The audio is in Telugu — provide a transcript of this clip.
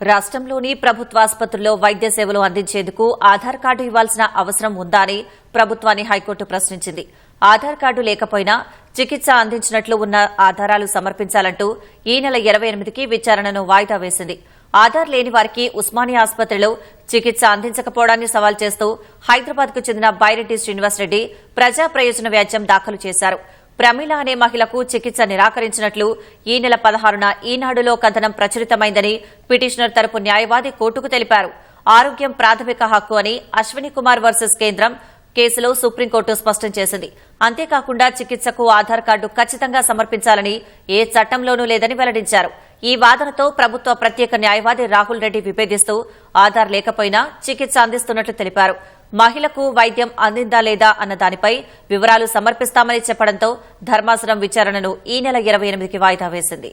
రాష్ట్రంలోని ప్రభుత్వ ఆసుపత్రుల్లో వైద్య సేవలు అందించేందుకు ఆధార్ కార్డు ఇవ్వాల్సిన అవసరం ఉందా అని ప్రభుత్వాన్ని హైకోర్టు ప్రశ్నించింది. ఆధార్ కార్డు లేకపోయినా చికిత్స అందించినట్లు ఉన్న ఆధారాలు సమర్పించాలంటూ ఈ నెల ఇరవై ఎనిమిదికి విచారణను వాయిదా వేసింది. ఆధార్ లేని వారికి ఉస్మానియా ఆసుపత్రిలో చికిత్స అందించకపోవడాన్ని సవాల్ చేస్తూ హైదరాబాద్కు చెందిన బైరెడ్డి శ్రీనివాసరెడ్డి ప్రజా ప్రయోజన వ్యాజ్యం దాఖలు చేశారు. ప్రమీల అనే మహిళకు చికిత్స నిరాకరించినట్లు ఈ నెల పదహారున ఈనాడులో కథనం ప్రచురితమైందని పిటిషనర్ తరపు న్యాయవాది కోర్టుకు తెలిపారు. ఆరోగ్యం ప్రాథమిక హక్కు అని అశ్విని కుమార్ వర్సెస్ కేంద్రం కేసులో సుప్రీంకోర్టు స్పష్టం చేసింది. అంతేకాకుండా చికిత్సకు ఆధార్ కార్డు ఖచ్చితంగా సమర్పించాలని ఏ చట్టంలోనూ లేదని వెల్లడించారు. ఈ వాదనతో ప్రభుత్వ ప్రత్యేక న్యాయవాది రాహుల్ రెడ్డి విభేదిస్తూ ఆధార్ లేకపోయినా చికిత్స అందిస్తున్నట్లు తెలిపారు. మహిళకు వైద్యం అందిందా లేదా అన్న దానిపై వివరాలు సమర్పిస్తామని చెప్పడంతో ధర్మాసనం విచారణను ఈ నెల ఇరవై ఎనిమిదికి వాయిదా వేసింది.